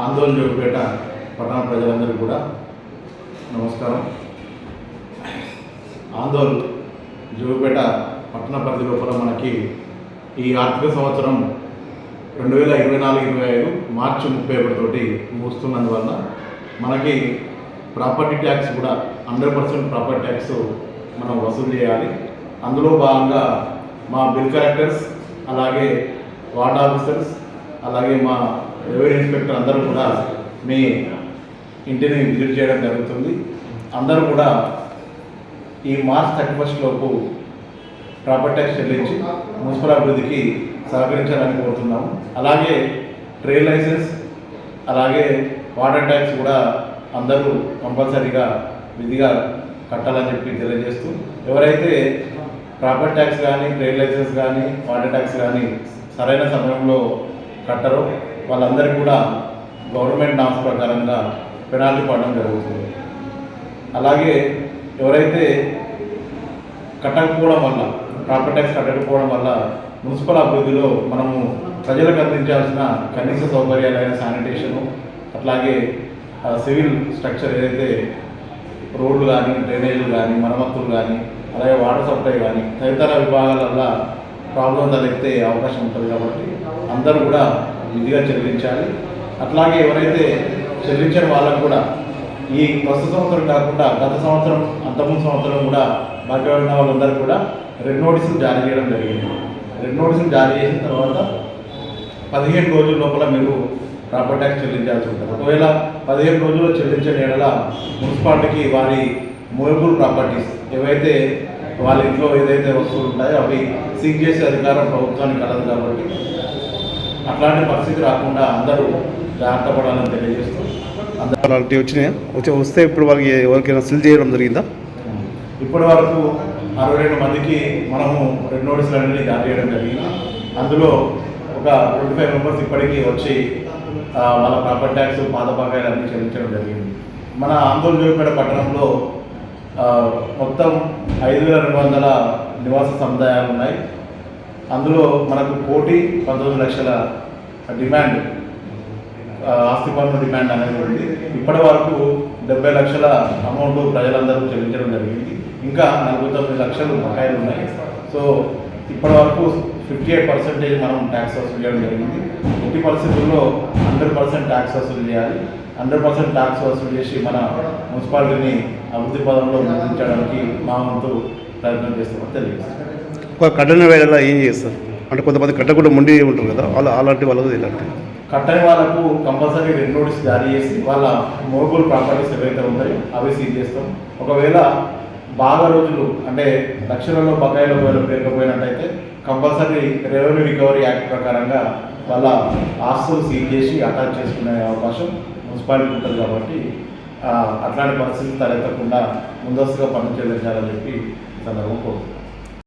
ఆందోళన జోగిపేట పట్టణ ప్రజలందరూ కూడా నమస్కారం. ఆందోళన జోగుపేట పట్టణ పరిధి లోపల మనకి ఈ ఆర్థిక సంవత్సరం రెండు వేల ఇరవై నాలుగు ఇరవై ఐదు మార్చి ముప్పై ఒకటితోటి ముగుస్తున్నందువల్ల మనకి ప్రాపర్టీ ట్యాక్స్ కూడా హండ్రెడ్ పర్సెంట్ ప్రాపర్టీ ట్యాక్స్ మనం వసూలు చేయాలి. అందులో భాగంగా మా బిల్ కలెక్టర్స్ అలాగే వార్డ్ ఆఫీసర్స్ అలాగే మా రెవెన్యూ ఇన్స్పెక్టర్ అందరూ కూడా మీ ఇంటిని విజిట్ చేయడం జరుగుతుంది. అందరూ కూడా ఈ మార్చ్ థర్టీ ఫస్ట్ లోపు ప్రాపర్టీ ట్యాక్స్ చెల్లించి మున్సిపల్ అభివృద్ధికి సహకరించాలని కోరుతున్నాము. అలాగే ట్రేడ్ లైసెన్స్ అలాగే వాటర్ ట్యాక్స్ కూడా అందరూ కంపల్సరీగా విధిగా కట్టాలని చెప్పి తెలియజేస్తూ ఎవరైతే ప్రాపర్టీ ట్యాక్స్ కానీ ట్రేడ్ లైసెన్స్ కానీ వాటర్ ట్యాక్స్ కానీ సరైన సమయంలో కట్టరో. వాళ్ళందరికీ కూడా గవర్నమెంట్ నామ్స్ ప్రకారంగా పెనాల్టీ పడడం జరుగుతుంది. అలాగే ఎవరైతే కట్టకపోవడం వల్ల ప్రాపర్టీ ట్యాక్స్ కట్టకపోవడం వల్ల మున్సిపల్ అభివృద్ధిలో మనము ప్రజలకు అందించాల్సిన కనీస సౌకర్యాలైన శానిటేషను అట్లాగే సివిల్ స్ట్రక్చర్ ఏదైతే రోడ్లు కానీ డ్రైనేజీలు కానీ మరమ్మతులు కానీ అలాగే వాటర్ సప్లై కానీ తదితర విభాగాలల్లో ప్రాబ్లం తలెత్తే అవకాశం ఉంటుంది కాబట్టి అందరూ కూడా విధిగా చెల్లించాలి. అట్లాగే ఎవరైతే చెల్లించని వాళ్ళకు కూడా ఈ ప్రస్తుత సంవత్సరం కాకుండా గత సంవత్సరం అంతకుముందు సంవత్సరం కూడా బాకీ ఉన్న వాళ్ళందరూ కూడా రెడ్ నోటీసులు జారీ చేయడం జరిగింది. రెడ్ నోటీసులు జారీ చేసిన తర్వాత పదిహేను రోజుల లోపల మీరు ప్రాపర్టీ ట్యాక్స్ చెల్లించాల్సి ఉంటుంది. ఒకవేళ పదిహేను రోజుల్లో చెల్లించని ఏడల మున్సిపాలిటీకి వారి మూవబుల్ ప్రాపర్టీస్ ఏవైతే వాళ్ళ ఇంట్లో ఏదైతే వస్తువులు ఉంటాయో అవి సీజ్ చేసే అధికారం ప్రభుత్వానికి కలదు కాబట్టి అట్లాంటి పరిస్థితి రాకుండా అందరూ జాగ్రత్త పడాలని తెలియజేస్తూ అలాంటివి వచ్చినాయా? వచ్చి వస్తే ఇప్పుడు వాళ్ళకి ఎవరికైనా సిల్ చేయడం జరిగిందా? ఇప్పటి వరకు అరవై రెండు మందికి మనము రెండు నోటీసులు అన్ని జారీ చేయడం జరిగింది. అందులో ఒక ట్వంటీ ఫైవ్ మెంబర్స్ ఇప్పటికీ వచ్చి వాళ్ళ ప్రాపర్టీ ట్యాక్స్ పాత బకాయిలు అన్ని చెల్లించడం జరిగింది. మన ఆందోళన పట్టణంలో మొత్తం ఐదు వేల రెండు వందల నివాస సముదాయాలు ఉన్నాయి. అందులో మనకు కోటి పంతొమ్మిది లక్షల డిమాండ్ ఆస్తి పన్ను డిమాండ్ అనేది ఉంది. ఇప్పటి వరకు డెబ్బై లక్షల అమౌంట్ ప్రజలందరూ చెల్లించడం జరిగింది. ఇంకా నలభై తొమ్మిది లక్షలు బకాయిలు ఉన్నాయి. సో ఇప్పటి వరకు ఫిఫ్టీ ఎయిట్ పర్సెంటేజ్ మనం ట్యాక్స్ వసూలు చేయడం జరిగింది. ఫిఫ్టీ పరిస్థితుల్లో హండ్రెడ్ పర్సెంట్ ట్యాక్స్ వసూలు చేయాలి. హండ్రెడ్ పర్సెంట్ ట్యాక్స్ వసూలు చేసి మన మున్సిపాలిటీని అభివృద్ధి పదంలో ముందుంచడానికి మా వంతు ప్రయత్నం చేస్తామని తెలియజేస్తాం ఒక కట్టని వేళ ఏం చేస్తారు? అంటే కొంతమంది కట్టకుండా ముండి ఉంటారు కదా అలా అలాంటి వాళ్ళకు ఇలాంటి. కట్టని వాళ్ళకు కంపల్సరీ రెండు నోటీస్ జారీ చేసి వాళ్ళ మోబుల్ ప్రాపర్టీస్ ఏవైతే ఉంటాయో అవి సీజ్ చేస్తాం. ఒకవేళ బాగా రోజులు అంటే లక్షలలో బకాయిలు ఒకవేళ పేరుకపోయినట్టయితే కంపల్సరీ రెవెన్యూ రికవరీ యాక్ట్ ప్రకారంగా వాళ్ళ ఆస్తులు సీజ్ చేసి అటాచ్ చేసుకునే అవకాశం మున్సిపాలిటీ ఉంటుంది కాబట్టి అట్లాంటి పరిస్థితులు తలెత్తకుండా ముందస్తుగా పన్ను చెల్లించాలని చెప్పి సందర్భం కోరుతున్నాను.